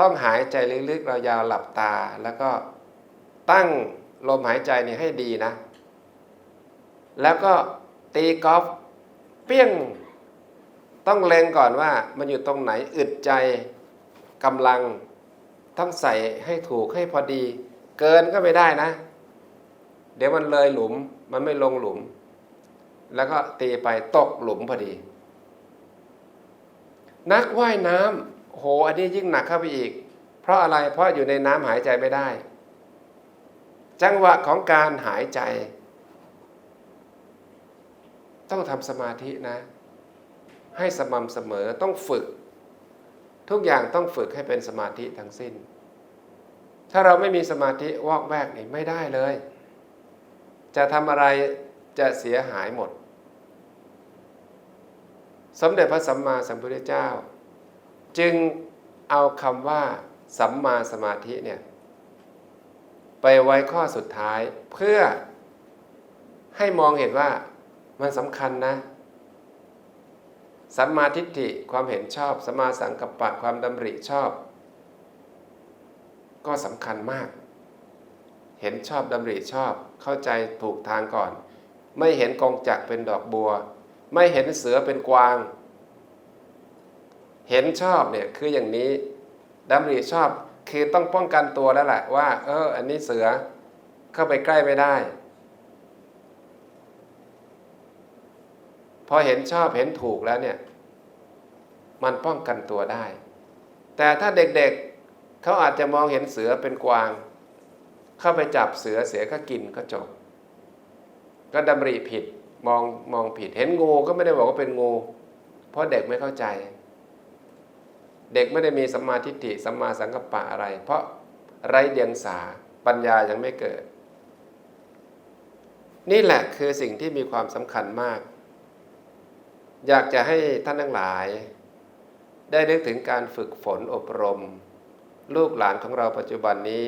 ต้องหายใจลึกๆเรายาวหลับตา แล้วก็ตั้งลมหายใจนี่ให้ดีนะ แล้วก็ตีกอล์ฟเปี้ยง ต้องเล็งก่อนว่ามันอยู่ตรงไหนอึดใจกำลังต้องใส่ให้ถูกให้พอดี เกินก็ไม่ได้นะ เดี๋ยวมันเลยหลุมมันไม่ลงหลุม แล้วก็ตีไปตกหลุมพอดี นักว่ายน้ำ โหอันนี้ยิ่งหนักเข้าไปอีก เพราะอะไรเพราะอยู่ในน้ำหายใจไม่ได้ จังหวะของการหายใจ ต้องทำสมาธินะ ให้สม่ำเสมอต้องฝึก ทุกอย่างต้องฝึกให้เป็นสมาธิทั้งสิ้น ถ้าเราไม่มีสมาธิวอกแวกนี่ไม่ได้เลย จะทำอะไรจะเสียหายหมด สมเด็จพระสัมมาสัมพุทธเจ้า จึงเอาคำว่า สัมมาสมาธิเนี่ยไปไว้ข้อสุดท้ายเพื่อให้มองเห็นว่ามันสำคัญนะ สัมมาทิฏฐิความเห็นชอบสัมมาสังกัปปะความดำริชอบ ก็สำคัญมาก เห็นชอบดำริชอบ เข้าใจถูกทางก่อน ไม่เห็นกองจักเป็นดอกบัว ไม่เห็นเสือเป็นกวาง เห็นชอบเนี่ยคืออย่างนี้ดำริชอบคือต้องป้องกันตัวแล้วแหละว่า เออ อันนี้เสือเข้าไปใกล้ไม่ได้ พอเห็นชอบเห็นถูกแล้วเนี่ย มันป้องกันตัวได้ แต่ถ้าเด็กๆเขาอาจจะมองเห็นเสือเป็นกวาง เข้าไปจับเสือเสือก็กินก็จบ ก็ดำริผิดมองมองผิด เห็นงูก็ไม่ได้บอกว่าเป็นงู เพราะเด็กไม่เข้าใจ เด็กไม่ได้มีสัมมาทิฏฐิสัมมาสังกัปปะอะไร เพราะไร้เดียงสาปัญญายังไม่เกิด นี่แหละคือสิ่งที่มีความสำคัญมาก อยากจะให้ท่านทั้งหลาย ได้นึกถึงการฝึกฝนอบรม ลูกหลานของเราปัจจุบันนี้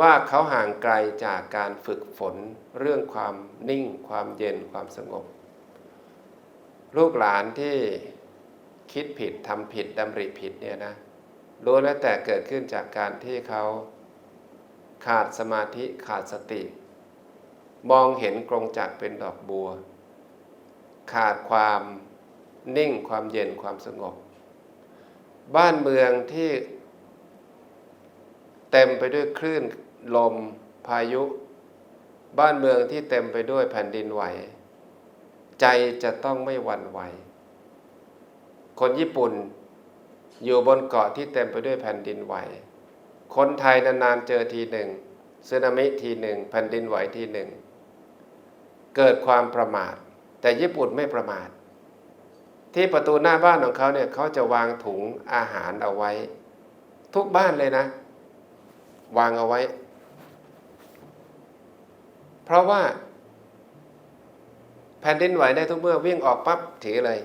ว่าเขาห่างไกลจากการฝึกฝนเรื่องความนิ่ง ความเย็นความสงบ ลูกหลานที่ คิดผิดทำผิดดำริผิดเนี่ยนะรู้แล้วแต่เกิดขึ้นจากการที่เขาขาดสมาธิขาดสติ มองเห็นกรงจักรเป็นดอกบัว ขาดความนิ่งความเย็นความสงบ บ้านเมืองที่เต็มไปด้วยคลื่นลมพายุ บ้านเมืองที่เต็มไปด้วยแผ่นดินไหว ใจจะต้องไม่หวั่นไหว คนญี่ปุ่นอยู่บนเกาะที่เต็มไปด้วยแผ่นดินไหว คนไทยนานๆเจอทีหนึ่งสึนามิทีหนึ่งแผ่นดินไหวทีหนึ่ง เกิดความประมาท แต่ญี่ปุ่นไม่ประมาท ที่ประตูหน้าบ้านของเขาเนี่ยเขาจะวางถุงอาหารเอาไว้ ทุกบ้านเลยนะ วางเอาไว้ เพราะว่า แผ่นดินไหวได้ทุกเมื่อวิ่งออกปั๊บถือเลย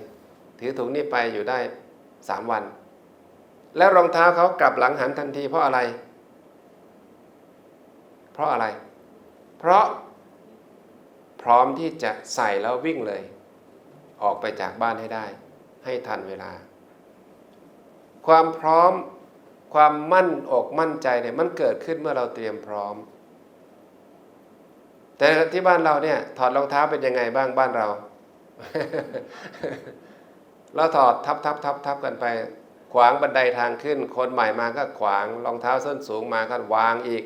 ถือถุงนี้ไปอยู่ได้สามวัน แล้วรองเท้าเขากลับหลังหันทันทีเพราะอะไร เพราะอะไร เพราะพร้อมที่จะใส่แล้ววิ่งเลย ออกไปจากบ้านให้ได้ ให้ทันเวลา ความพร้อมความมั่นอกมั่นใจเนี่ยมันเกิดขึ้นเมื่อเราเตรียมพร้อม แต่ที่บ้านเราเนี่ย ถอดรองเท้าเป็นยังไงบ้างบ้านเรา เราถอดทับทับทับทับกันไป ขวางบันไดทางขึ้น คนใหม่มาก็ขวางรองเท้าส้นสูงมาก็วางอีก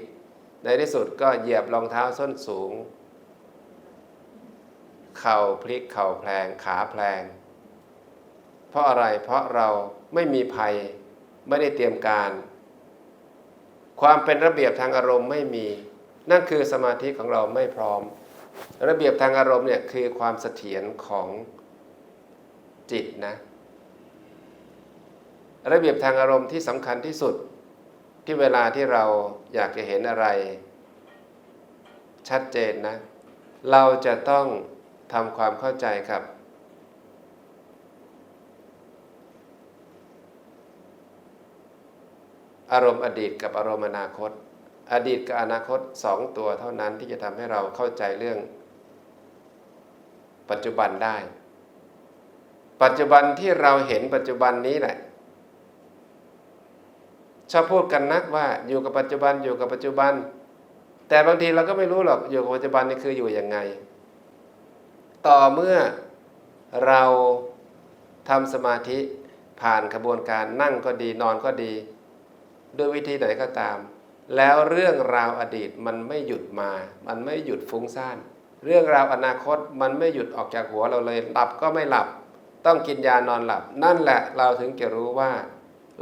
ในที่สุดก็เหยียบรองเท้าส้นสูง เข่าพลิกเข่าแพลงขาแพลง เพราะอะไรเพราะเราไม่มีภัยไม่ได้เตรียมการ ความเป็นระเบียบทางอารมณ์ไม่มี นั่นคือสมาธิของเราไม่พร้อม ระเบียบทางอารมณ์เนี่ยคือความเสถียรของ จิตนะระเบียบทางอารมณ์ที่สำคัญที่สุดที่เวลาที่เราอยากจะเห็นอะไร ชัดเจนนะ เราจะต้องทำความเข้าใจครับ อารมณ์อดีตกับอารมณ์อนาคต อดีตกับอนาคตสองตัวเท่านั้นที่จะทำให้เราเข้าใจเรื่อง ปัจจุบันได้ ปัจจุบันที่เราเห็นปัจจุบันนี้แหละชอบพูดกันนักว่าอยู่กับปัจจุบันอยู่กับปัจจุบัน แต่บางทีเราก็ไม่รู้หรอกอยู่กับปัจจุบันนี่คืออยู่ยังไง ต่อเมื่อเราทำสมาธิผ่านกระบวนการนั่งก็ดีนอนก็ดี ด้วยวิธีไหนก็ตาม แล้วเรื่องราวอดีตมันไม่หยุดมา มันไม่หยุดฟุ้งซ่าน เรื่องราวอนาคตมันไม่หยุดออกจากหัวเราเลยหลับก็ไม่หลับ ต้องกินยานอนหลับ นั่นแหละเราถึงจะรู้ว่า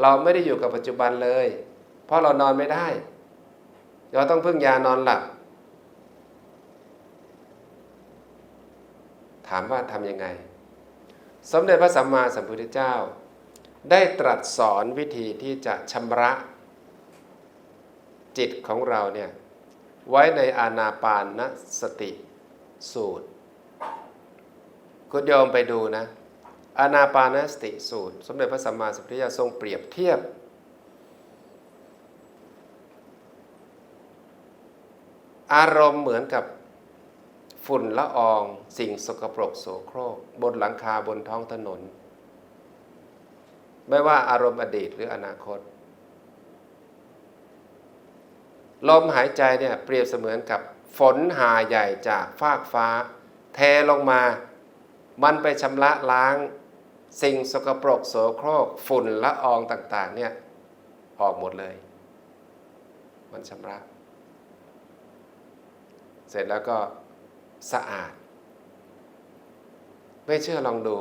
เราไม่ได้อยู่กับปัจจุบันเลย เพราะเรานอนไม่ได้ เราต้องพึ่งยานอนหลับ ถามว่าทำยังไง สมเด็จพระสัมมาสัมพุทธเจ้า ได้ตรัสสอนวิธีที่จะชำระจิตของเราเนี่ยไว้ในอานาปานสติสูตร คุณโยมไปดูนะ อานาปานสติสูตร สมเด็จพระสัมมาสัมพุทธเจ้าทรงเปรียบเทียบ อารมณ์เหมือนกับฝุ่นละออง สิ่งสกปรกโสโครก บนหลังคาบนท้องถนน ไม่ว่าอารมณ์อดีตหรืออนาคต ลมหายใจเนี่ยเปรียบเสมือนกับฝนหาใหญ่จากฟากฟ้า เทลงมา มันไปชำระล้าง สิ่งสกปรกโสโครกฝุ่นละอองต่างๆเนี่ยออกหมดเลย มันชำระ เสร็จแล้วก็สะอาด ไม่เชื่อลองดู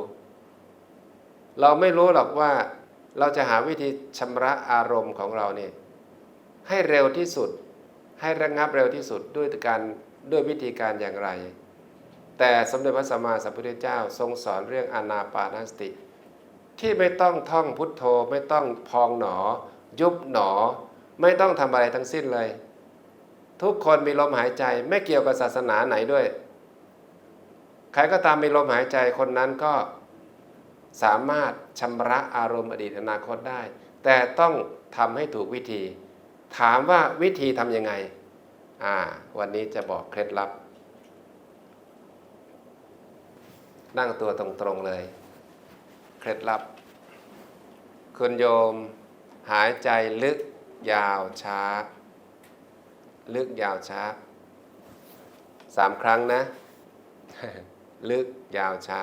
เราไม่รู้หรอกว่าเราจะหาวิธีชำระอารมณ์ของเราเนี่ยให้เร็วที่สุด ให้ระงับเร็วที่สุดด้วยการด้วยวิธีการอย่างไร แต่สมเด็จพระสัมมาสัมพุทธเจ้าทรงสอนเรื่องอานาปานสติ ที่ไม่ต้องท่องพุทโธไม่ต้องพองหนอ ยุบหนอ ไม่ต้องทำอะไรทั้งสิ้นเลย ทุกคนมีลมหายใจไม่เกี่ยวกับศาสนาไหนด้วย ใครก็ตามมีลมหายใจคนนั้นก็สามารถชำระอารมณ์อดีตอนาคตได้ แต่ต้องทำให้ถูกวิธี ถามว่าวิธีทำยังไง อ่า วันนี้จะบอกเคล็ดลับ นั่งตัวตรงๆเลย เคล็ดลับ คุณโยม หายใจลึกยาวช้า ลึกยาวช้าสามครั้งนะ ลึกยาวช้า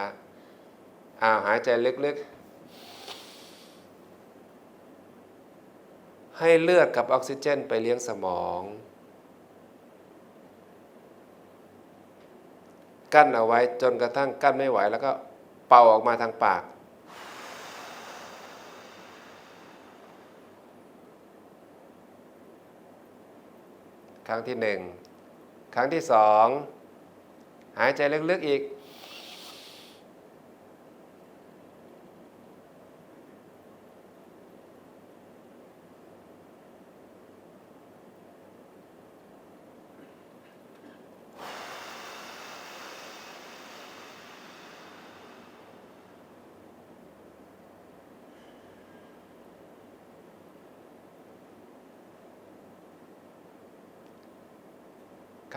อ้าวหายใจลึกๆ ให้เลือดกับออกซิเจนไปเลี้ยงสมอง กั้นเอาไว้จนกระทั่งกั้นไม่ไหว แล้วก็เป่าออกมาทางปาก ครั้งที่หนึ่งครั้งที่สองหายใจลึกๆอีก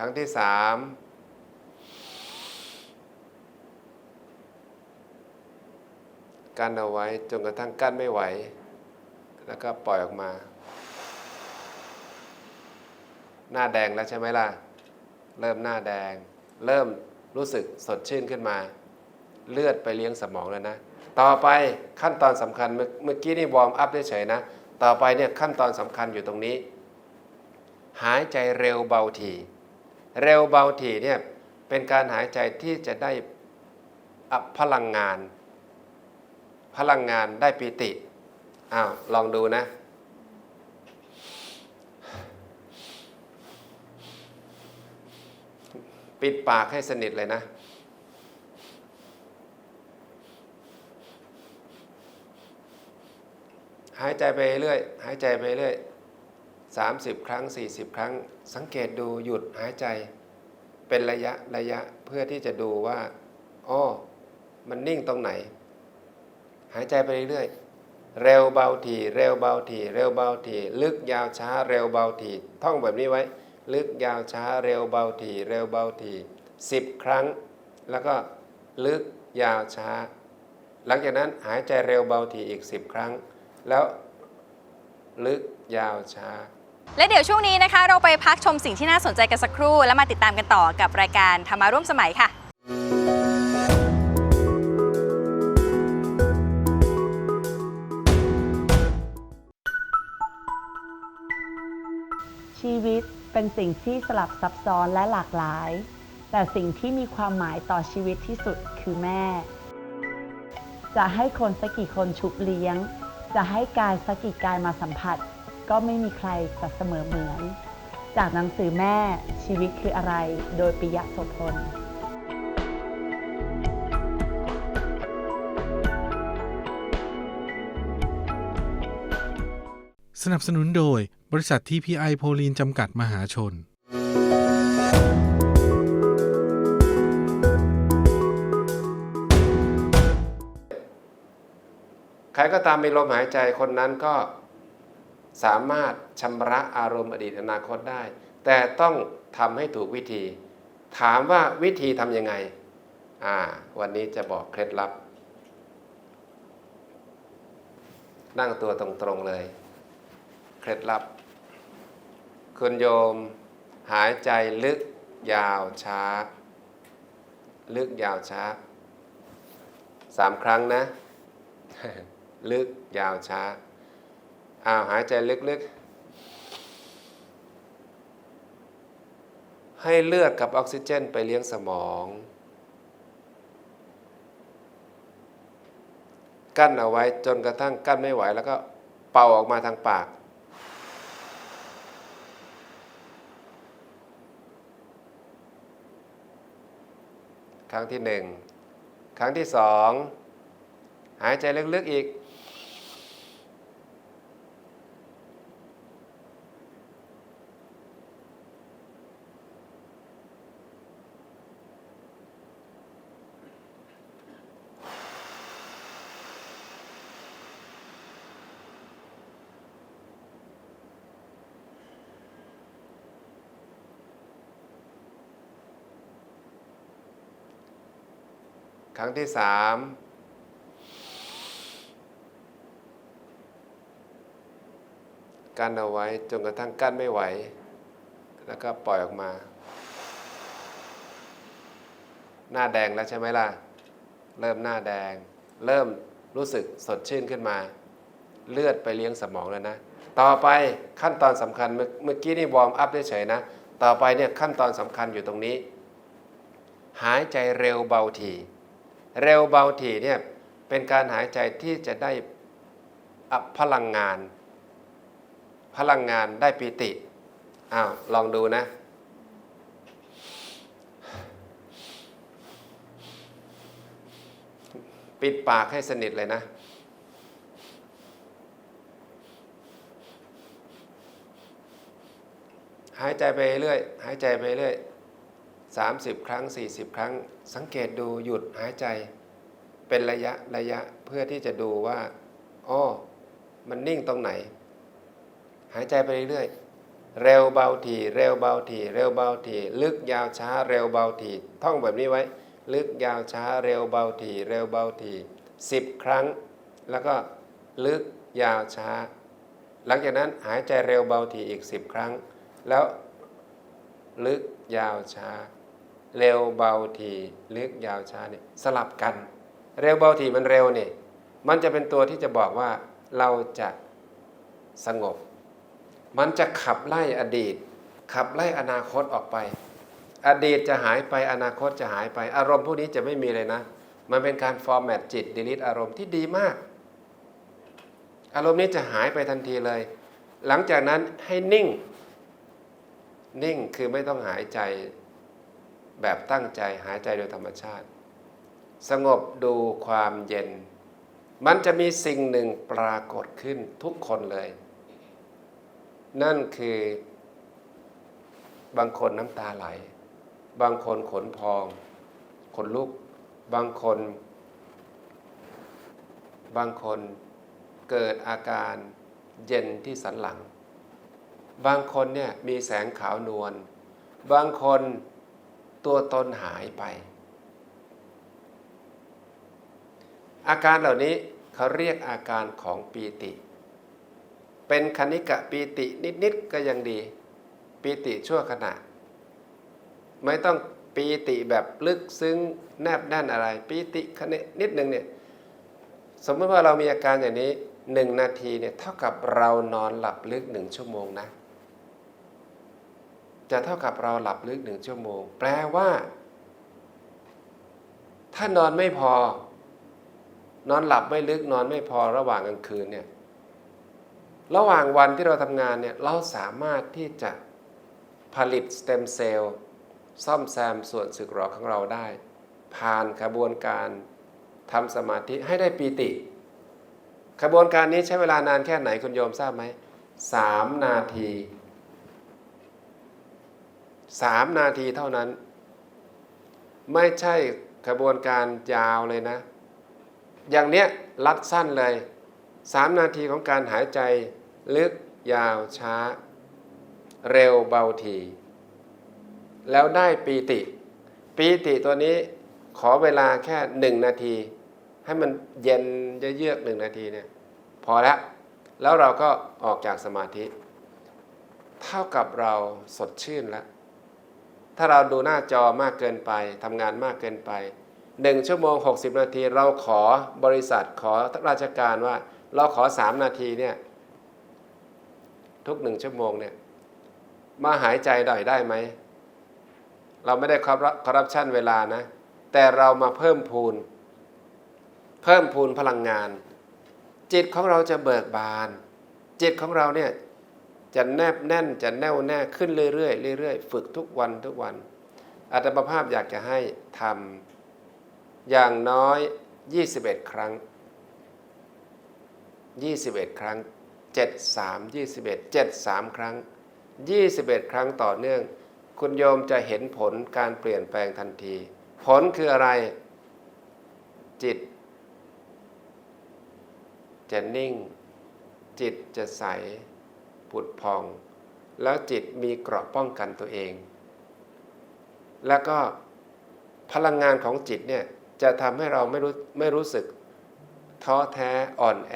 ครั้งที่สามกั้นเอาไว้จนกระทั่งกั้นไม่ไหว แล้วก็ปล่อยออกมา หน้าแดงแล้วใช่ไหมล่ะ เริ่มหน้าแดง เริ่มรู้สึกสดชื่นขึ้นมา เลือดไปเลี้ยงสมองแล้วนะ ต่อไปขั้นตอนสำคัญเมื่อกี้นี่วอร์มอัพเฉยๆนะ ต่อไปเนี่ยขั้นตอนสำคัญอยู่ตรงนี้ หายใจเร็วเบาถี่ เร็วเบาถี่เนี่ยเป็นการหายใจที่จะได้อพพลังงาน พลังงานได้ปีติอ้าวลองดูนะปิดปากให้สนิทเลยนะ หายใจไปเรื่อย หายใจไปเรื่อย 30 ครั้ง 40 ครั้ง สังเกตดูหยุดหายใจ เป็นระยะระยะเพื่อที่จะดูว่าอ้อมันนิ่งตรงไหน หายใจไปเรื่อยๆเร็วเบาทีเร็วเบาทีเร็วเบาทีลึกยาวช้าเร็วเบาทีท่องแบบนี้ไว้ ลึกยาวช้าเร็วเบาทีเร็วเบาทีสิบครั้ง แล้วก็ลึกยาวช้า หลังจากนั้นหายใจเร็วเบาทีอีก10ครั้ง แล้วลึกยาวช้า และเดี๋ยวช่วงนี้นะคะ เราไปพักชมสิ่งที่น่าสนใจกันสักครู่ แล้วมาติดตามกันต่อกับรายการธรรมาร่วมสมัยค่ะชีวิตเป็นสิ่งที่สลับซับซ้อนและหลากหลาย แต่สิ่งที่มีความหมายต่อชีวิตที่สุดคือแม่ จะให้คนสักกี่คนชุบเลี้ยง จะให้กายสักกี่กายมาสัมผัส ก็ไม่มีใครจะเสมอเหมือน จากหนังสือแม่ชีวิตคืออะไร โดยปิยะโสพลสนับสนุนโดยบริษัทที่พีไอโพลีนจำกัดมหาชน ใครก็ตามมีลมหายใจคนนั้นก็ สามารถชำระอารมณ์อดีตอนาคตได้ แต่ต้องทำให้ถูกวิธี ถามว่าวิธีทำยังไงอ่าวันนี้จะบอกเคล็ดลับ นั่งตัวตรงๆเลย เคล็ดลับ คุณโยม หายใจลึกยาวช้า ลึกยาวช้าสามครั้งนะ ลึกยาวช้า อ้าวหายใจลึกๆ ให้เลือดกับออกซิเจนไปเลี้ยงสมอง กั้นเอาไว้จนกระทั่งกั้นไม่ไหวแล้วก็เป่าออกมาทางปาก ครั้งที่หนึ่ง ครั้งที่สอง หายใจลึกๆอีก ครั้งที่สามกั้นเอาไว้จนกระทั่งกั้นไม่ไหว แล้วก็ปล่อยออกมา หน้าแดงแล้วใช่ไหมล่ะ เริ่มหน้าแดง เริ่มรู้สึกสดชื่นขึ้นมา เลือดไปเลี้ยงสมองแล้วนะ ต่อไปขั้นตอนสำคัญเมื่อกี้นี่วอร์มอัพเฉยๆนะ ต่อไปเนี่ยขั้นตอนสำคัญอยู่ตรงนี้ หายใจเร็วเบาที เร็วเบาถี่เนี่ยเป็นการหายใจที่จะได้อพพลังงาน พลังงานได้ปีติอ้าวลองดูนะปิดปากให้สนิทเลยนะ หายใจไปเรื่อย หายใจไปเรื่อย 30 ครั้ง 40 ครั้ง สังเกตดูหยุดหายใจ เป็นระยะระยะเพื่อที่จะดูว่าอ้อมันนิ่งตรงไหน หายใจไปเรื่อยๆเร็วเบาทีเร็วเบาทีเร็วเบาทีลึกยาวช้าเร็วเบาทีท่องแบบนี้ไว้ ลึกยาวช้าเร็วเบาทีเร็วเบาทีสิบครั้ง แล้วก็ลึกยาวช้า หลังจากนั้นหายใจเร็วเบาทีอีก10ครั้ง แล้วลึกยาวช้า เร็วเบาทีลึกยาวช้าเนี่ยสลับกัน เร็วเบาทีมันเร็วเนี่ยมันจะเป็นตัวที่จะบอกว่าเราจะสงบ มันจะขับไล่อดีต ขับไล่อนาคตออกไป อดีตจะหายไปอนาคตจะหายไป อารมณ์พวกนี้จะไม่มีเลยนะ มันเป็นการฟอร์แมตจิตดีลิทอารมณ์ที่ดีมาก อารมณ์นี้จะหายไปทันทีเลย หลังจากนั้นให้นิ่ง นิ่งคือไม่ต้องหายใจ แบบตั้งใจหายใจโดยธรรมชาติ สงบดูความเย็น มันจะมีสิ่งหนึ่งปรากฏขึ้นทุกคนเลย นั่นคือบางคนน้ำตาไหล บางคนขนพอง ขนลุก บางคน บางคนเกิดอาการเย็นที่สันหลัง บางคนเนี่ยมีแสงขาวนวล บางคน ตัวตนหายไป อาการเหล่านี้เขาเรียกอาการของปีติ เป็นคณิกะปีตินิดๆก็ยังดี ปีติชั่วขณะ ไม่ต้องปีติแบบลึกซึ้งแนบแน่นอะไร ปีติคณินิดหนึ่งเนี่ยสมมติว่าเรามีอาการอย่างนี้หนึ่งนาทีเนี่ยเท่ากับเรานอนหลับลึกหนึ่งชั่วโมงนะ จะเท่ากับเราหลับลึกหนึ่งชั่วโมง แปลว่า ถ้านอนไม่พอ นอนหลับไม่ลึกนอนไม่พอระหว่างกลางคืนเนี่ยระหว่างวันที่เราทำงานเนี่ยเราสามารถที่จะผลิตสเต็มเซลล์ซ่อมแซมส่วนสึกหรอของเราได้ ผ่านกระบวนการทำสมาธิให้ได้ปีติกระบวนการนี้ใช้เวลานานแค่ไหนคุณโยมทราบไหมสามนาที สามนาทีเท่านั้น ไม่ใช่กระบวนการยาวเลยนะ อย่างเนี้ยรัดสั้นเลยสามนาทีของการหายใจ ลึกยาวช้า เร็วเบาที แล้วได้ปีติ ปีติตัวนี้ขอเวลาแค่หนึ่งนาที ให้มันเย็นเยือกหนึ่งนาทีเนี่ยพอแล้วแล้วเราก็ออกจากสมาธิ เท่ากับเราสดชื่นแล้ว ถ้าเราดูหน้าจอมากเกินไปทำงานมากเกินไปหนึ่งชั่วโมง 60 นาที เราขอบริษัทขอราชการว่า เราขอ 3 นาทีเนี่ยทุกหนึ่งชั่วโมงเนี่ยมาหายใจหน่อยได้ไหม เราไม่ได้คอร์รัปชันเวลานะ แต่เรามาเพิ่มพูน เพิ่มพูนพลังงาน จิตของเราจะเบิกบาน จิตของเราเนี่ย จะแนบแน่นจะแน่วแน่ขึ้นเรื่อยๆเรื่อยๆฝึกทุกวันทุกวันอาตมาภาพอยากจะให้ทำอย่างน้อย 21 ครั้ง 21 ครั้ง 7 3 21 7 3 ครั้ง 21 ครั้งต่อเนื่อง คุณโยมจะเห็นผลการเปลี่ยนแปลงทันที ผลคืออะไร จิต จะนิ่ง จิตจะใส ผุดพอง แล้วจิตมีเกราะป้องกันตัวเอง แล้วก็พลังงานของจิตเนี่ยจะทำให้เราไม่รู้ไม่รู้สึกท้อแท้อ่อนแอ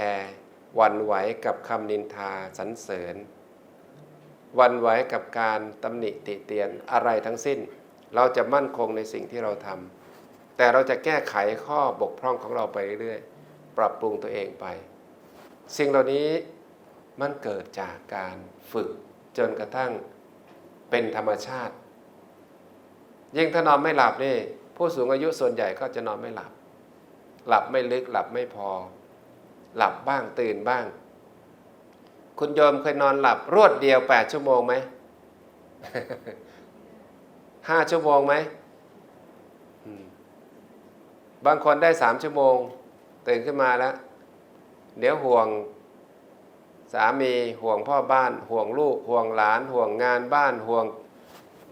หวั่นไหวกับคำนินทาสรรเสริญหวั่นไหวกับการตำหนิติเตียนอะไรทั้งสิ้น เราจะมั่นคงในสิ่งที่เราทำแต่เราจะแก้ไขข้อบกพร่องของเราไปเรื่อยๆปรับปรุงตัวเองไป สิ่งเหล่านี้ มันเกิดจากการฝึกจนกระทั่งเป็นธรรมชาติ ยิ่งถ้านอนไม่หลับนี่ผู้สูงอายุส่วนใหญ่ก็จะนอนไม่หลับ หลับไม่ลึกหลับไม่พอ หลับบ้างตื่นบ้าง คุณโยมเคยนอนหลับรวดเดียว8ชั่วโมงไหมห้าชั่วโมงไหมอืมบางคนได้สามชั่วโมง ตื่นขึ้นมาแล้ว เดี๋ยวห่วง สามีห่วงพ่อบ้าน ห่วงลูก ห่วงหลาน ห่วงงานบ้านห่วง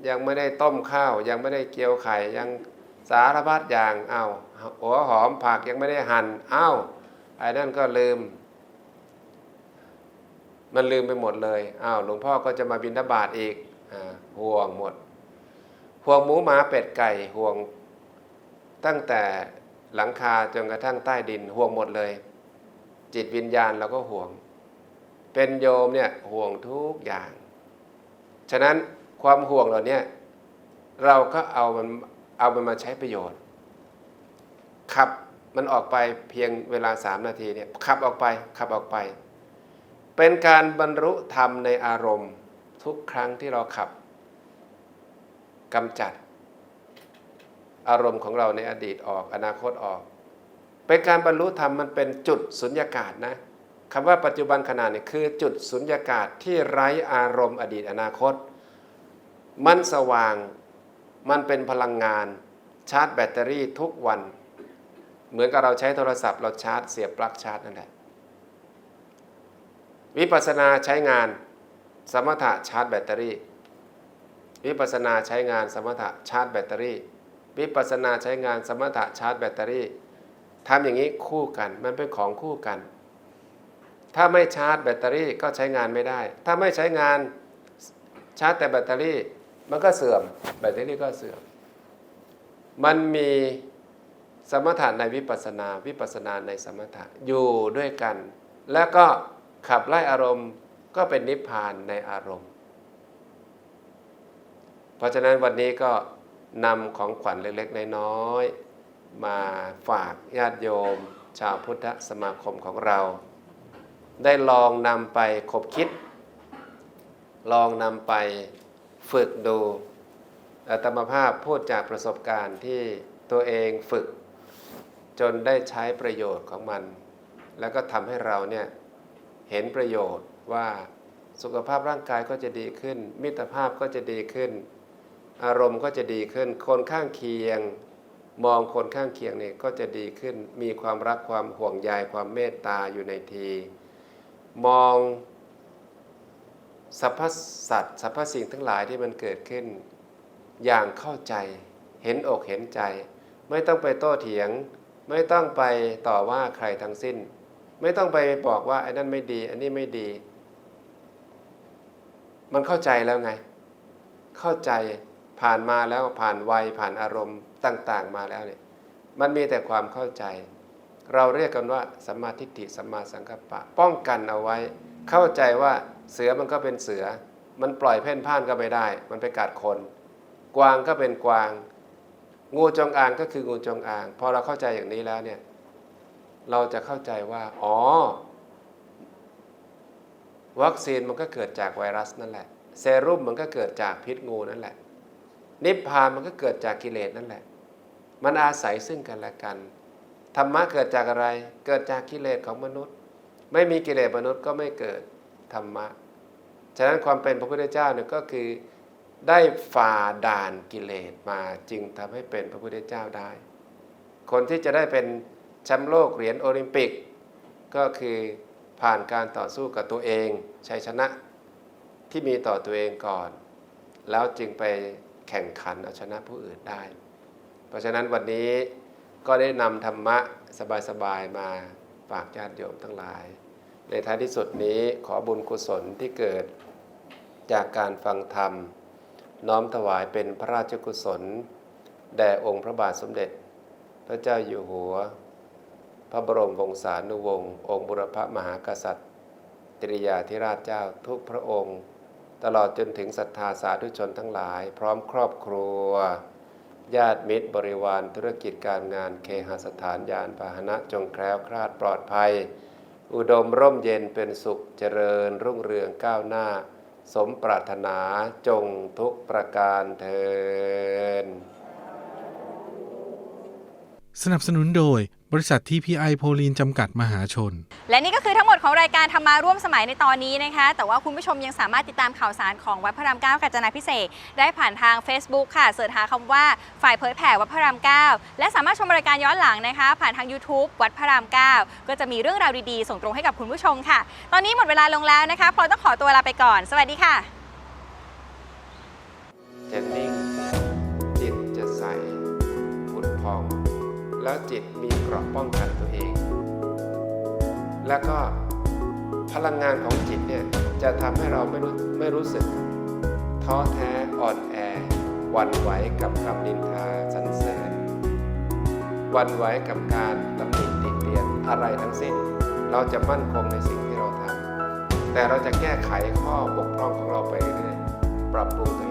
ยังไม่ได้ต้มข้าว ยังไม่ได้เกี๊ยวไข่ยังสารพัดอย่างเอา้าหัวหอมผักยังไม่ได้หัน่นอ้าวไอ้นั่นก็ลืม มันลืมไปหมดเลยอ้าวหลวงพ่อก็จะมาบินทบาทอีกอห่วงหมด ห่วงหมูหมาเป็ดไก่ห่วงตั้งแต่หลังคาจนกระทั่งใต้ดินห่วงหมดเลย จิตวิญญาณเราก็ห่วง เป็นโยมเนี่ยห่วงทุกอย่าง ฉะนั้นความห่วงเหล่านี้เราก็เอามันเอามันมาใช้ประโยชน์ ขับมันออกไปเพียงเวลาสามนาทีเนี่ยขับออกไปขับออกไป เป็นการบรรลุธรรมในอารมณ์ทุกครั้งที่เราขับกำจัด อารมณ์ของเราในอดีตออก อนาคตออก เป็นการบรรลุธรรมมันเป็นจุดสุญญากาศนะ คำว่าปัจจุบันขณะนี่คือจุดสุญญากาศที่ไร้อารมณ์อดีตอนาคต มันสว่างมันเป็นพลังงาน ชาร์จแบตเตอรี่ทุกวัน เหมือนกับเราใช้โทรศัพท์เราชาร์จเสียบปลั๊กชาร์จนั่นแหละวิปัสนาใช้งานสมถะชาร์จแบตเตอรี่ วิปัสนาใช้งานสมถะชาร์จแบตเตอรี่ วิปัสสนาใช้งานสมถะชาร์จแบตเตอรี่ทำอย่างนี้คู่กันมันเป็นของคู่กัน ถ้าไม่ชาร์จแบตเตอรี่ก็ใช้งานไม่ได้ ถ้าไม่ใช้งานชาร์จแต่แบตเตอรี่มันก็เสื่อม แบตเตอรี่ก็เสื่อม มันมีสมถะในวิปัสสนา วิปัสสนาในสมถะอยู่ด้วยกัน แล้วก็ขับไล่อารมณ์ก็เป็นนิพพานในอารมณ์ เพราะฉะนั้นวันนี้ก็นำของขวัญเล็กๆ น้อยๆมาฝากญาติโยม ชาวพุทธสมาคมของเรา ได้ลองนำไปคบคิด ลองนำไปฝึกดูอาตมภาพพูดจากประสบการณ์ที่ตัวเองฝึก จนได้ใช้ประโยชน์ของมัน แล้วก็ทำให้เราเนี่ยเห็นประโยชน์ว่าสุขภาพร่างกายก็จะดีขึ้น มิตรภาพก็จะดีขึ้น อารมณ์ก็จะดีขึ้น คนข้างเคียง มองคนข้างเคียงเนี่ยก็จะดีขึ้น มีความรักความห่วงใยความเมตตาอยู่ในที มองสรรพสัตว์สรรพสิ่งทั้งหลายที่มันเกิดขึ้น อย่างเข้าใจ เห็นอกเห็นใจ ไม่ต้องไปโต้เถียง ไม่ต้องไปต่อว่าใครทั้งสิ้น ไม่ต้องไปบอกว่าไอ้นั่นไม่ดี อันนี้ไม่ดี มันเข้าใจแล้วไง เข้าใจผ่านมาแล้วผ่านวัยผ่านอารมณ์ต่าง ๆ มาแล้วเนี่ยมันมีแต่ความเข้าใจ เราเรียกกันว่าสัมมาทิฏฐิสัมมาสังกัปปะ ป้องกันเอาไว้ เข้าใจว่าเสือมันก็เป็นเสือ มันปล่อยเพ่นพ่านก็ไม่ได้ มันไปกัดคน กวางก็เป็นกวาง งูจงอางก็คืองูจงอาง พอเราเข้าใจอย่างนี้แล้วเนี่ย เราจะเข้าใจว่า อ๋อ วัคซีนมันก็เกิดจากไวรัสนั่นแหละ เซรุ่มมันก็เกิดจากพิษงูนั่นแหละ นิพพานมันก็เกิดจากกิเลสนั่นแหละ มันอาศัยซึ่งกันและกัน ธรรมะเกิดจากอะไร เกิดจากกิเลสของมนุษย์ ไม่มีกิเลสมนุษย์ก็ไม่เกิดธรรมะ ฉะนั้นความเป็นพระพุทธเจ้าเนี่ยก็คือได้ฝ่าด่านกิเลสมาจึงทำให้เป็นพระพุทธเจ้าได้ คนที่จะได้เป็นแชมป์โลกเหรียญโอลิมปิก ก็คือผ่านการต่อสู้กับตัวเองชัยชนะที่มีต่อตัวเองก่อน แล้วจึงไปแข่งขันเอาชนะผู้อื่นได้ เพราะฉะนั้นวันนี้ ก็ได้นำธรรมะสบายๆมาฝากญาติโยมทั้งหลาย ในท้ายที่สุดนี้ขอบุญกุศลที่เกิดจากการฟังธรรม น้อมถวายเป็นพระราชกุศล แด่องค์พระบาทสมเด็จ พระเจ้าอยู่หัว พระบรมวงศานุวงศ์องค์บุรพมหากษัตริย์ตริยาธิราชเจ้าทุกพระองค์ ตลอดจนถึงศรัทธาสาธุชนทั้งหลาย พร้อมครอบครัว ญาติมิตรบริวารธุรกิจการงานเคหสถานยานพาหนะจงแคล้วคลาดปลอดภัย อุดมร่มเย็นเป็นสุขเจริญรุ่งเรืองก้าวหน้า สมปรารถนาจงทุกประการเทินสนับสนุนโดย บริษัทที่พีไอโพลีนจำกัดมหาชน และนี่ก็คือทั้งหมดของรายการธรรมาร่วมสมัยในตอนนี้นะคะ แต่ว่าคุณผู้ชมยังสามารถติดตามข่าวสารของวัดพระรามเก้ากาญจนาพิเศษกได้ผ่านทาง Facebook ค่ะเสิร์ชหาคำว่าฝ่ายเผยแผ่วัดพระรามเก้าและสามารถชมรายการย้อนหลังนะคะ ผ่านทาง YouTube วัดพระรามเก้าก็จะมีเรื่องราวดีๆ ส่งตรงให้กับคุณผู้ชมค่ะ ตอนนี้หมดเวลาลงแล้วนะคะพลอยต้องขอตัวลาไปก่อน สวัสดีค่ะจะนิ่งจิตจะใสผุดพอง แล้วจิตมี เกราะป้องกันตัวเอง แล้วก็พลังงานของจิตเนี่ยจะทำให้เราไม่รู้ไม่รู้สึก ท้อแท้อ่อนแอหวันไหวกับคำนินทาสรรเสริญหวันไหวกับการตำหนิติเตียนอะไรทั้งสิ้น เราจะมั่นคงในสิ่งที่เราทำแต่เราจะแก้ไขข้อบกพร่องของเราไปเรื่อยๆปรับปรุงตัวเอง